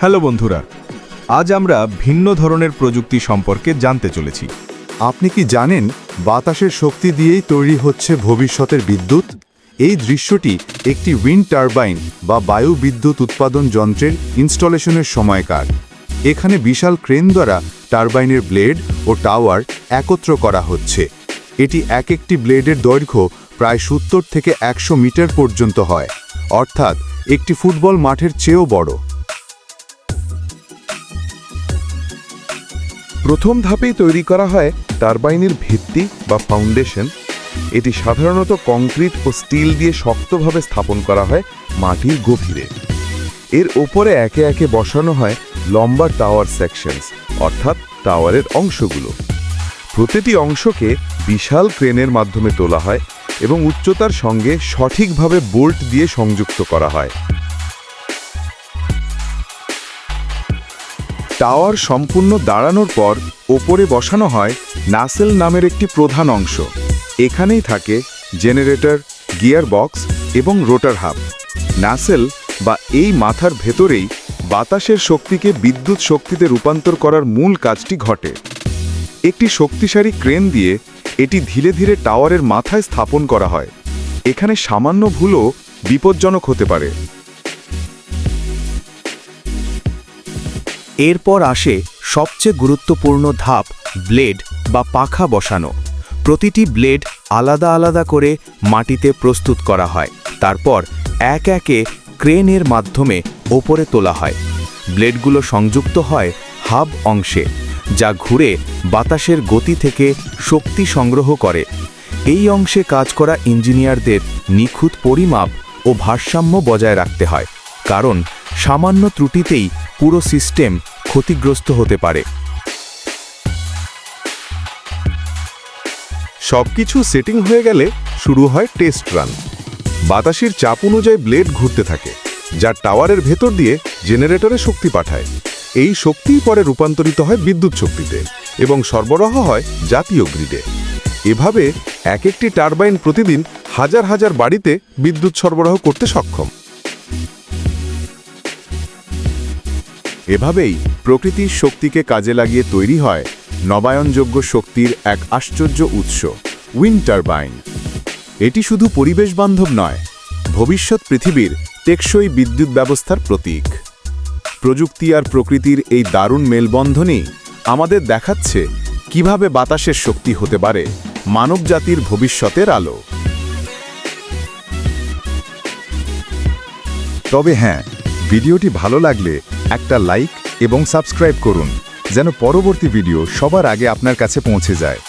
Hello বন্ধুরা, আজ আমরা ভিন্ন ধরনের প্রযুক্তি সম্পর্কে জানতে চলেছি। আপনি কি জানেন বাতাসের শক্তি দিয়েই তৈরি হচ্ছে ভবিষ্যতের বিদ্যুৎ? এই দৃশ্যটি একটি উইন্ড টারবাইন বা বায়ু বিদ্যুৎ উৎপাদন যন্ত্রের ইনস্টলেশনের সময়কার। এখানে বিশাল ক্রেন দ্বারা টারবাইনের ব্লেড ও টাওয়ার একত্র করা হচ্ছে। এটি এক একটি ব্লেডের দৈর্ঘ্য প্রায় সত্তর থেকে একশো মিটার পর্যন্ত হয়। অর্থাৎ একটি ফুটবল মাঠের চেয়েও বড়। প্রথম ধাপেই তৈরি করা হয় টারবাইনের ভিত্তি বা ফাউন্ডেশন। এটি সাধারণত কংক্রিট ও স্টিল দিয়ে শক্তভাবে স্থাপন করা হয় মাটির গভীরে। এর ওপরে একে একে বসানো হয় লম্বা টাওয়ার সেকশনস, অর্থাৎ টাওয়ারের অংশগুলো। প্রতিটি অংশকে বিশাল ক্রেনের মাধ্যমে তোলা হয় এবং উচ্চতার সঙ্গে সঠিকভাবে বোল্ট দিয়ে সংযুক্ত করা হয়। টাওয়ার সম্পূর্ণ দাঁড়ানোর পর ওপরে বসানো হয় নাসেল নামের একটি প্রধান অংশ। এখানেই থাকে জেনারেটর গিয়ার বক্স এবং রোটার হাব। নাসেল বা এই মাথার ভেতরেই বাতাসের শক্তিকে বিদ্যুৎ শক্তিতে রূপান্তর করার মূল কাজটি ঘটে। একটি শক্তিশালী ক্রেন দিয়ে এটি ধীরে ধীরে টাওয়ারের মাথায় স্থাপন করা হয়। এখানে সামান্য ভুলও বিপজ্জনক হতে পারে। এরপর আসে সবচেয়ে গুরুত্বপূর্ণ ধাপ, ব্লেড বা পাখা বসানো। প্রতিটি ব্লেড আলাদা আলাদা করে মাটিতে প্রস্তুত করা হয়। তারপর এক একে ক্রেনের মাধ্যমে ওপরে তোলা হয়। ব্লেডগুলো সংযুক্ত হয় হাব অংশে, যা ঘুরে বাতাসের গতি থেকে শক্তি সংগ্রহ করে। এই অংশে কাজ করা ইঞ্জিনিয়ারদের নিখুঁত পরিমাপ ও ভারসাম্য বজায় রাখতে হয়, কারণ সামান্য ত্রুটিতেই পুরো সিস্টেম ক্ষতিগ্রস্ত হতে পারে। সবকিছু সেটিং হয়ে গেলে শুরু হয় টেস্ট রান। বাতাসের চাপ অনুযায়ী ব্লেড ঘুরতে থাকে, যা টাওয়ারের ভেতর দিয়ে জেনারেটরে শক্তি পাঠায়। এই শক্তিই পরে রূপান্তরিত হয় বিদ্যুৎ শক্তিতে এবং সরবরাহ হয় জাতীয় গ্রিডে। এভাবে এক একটি টারবাইন প্রতিদিন হাজার হাজার বাড়িতে বিদ্যুৎ সরবরাহ করতে সক্ষম। এভাবেই প্রকৃতির শক্তিকে কাজে লাগিয়ে তৈরি হয় নবায়নযোগ্য শক্তির এক আশ্চর্য উৎস উইন্ড টারবাইন। এটি শুধু পরিবেশ বান্ধব নয়, ভবিষ্যৎ পৃথিবীর টেকসই বিদ্যুৎ ব্যবস্থার প্রতীক। প্রযুক্তি আর প্রকৃতির এই দারুণ মেলবন্ধনই আমাদের দেখাচ্ছে কীভাবে বাতাসের শক্তি হতে পারে মানবজাতির ভবিষ্যতের আলো। তবে হ্যাঁ ভিডিওটি ভালো লাগলে একটা লাইক এবং সাবস্ক্রাইব করুন যেন পরবর্তী ভিডিও সবার আগে আপনার কাছে পৌঁছে যায়।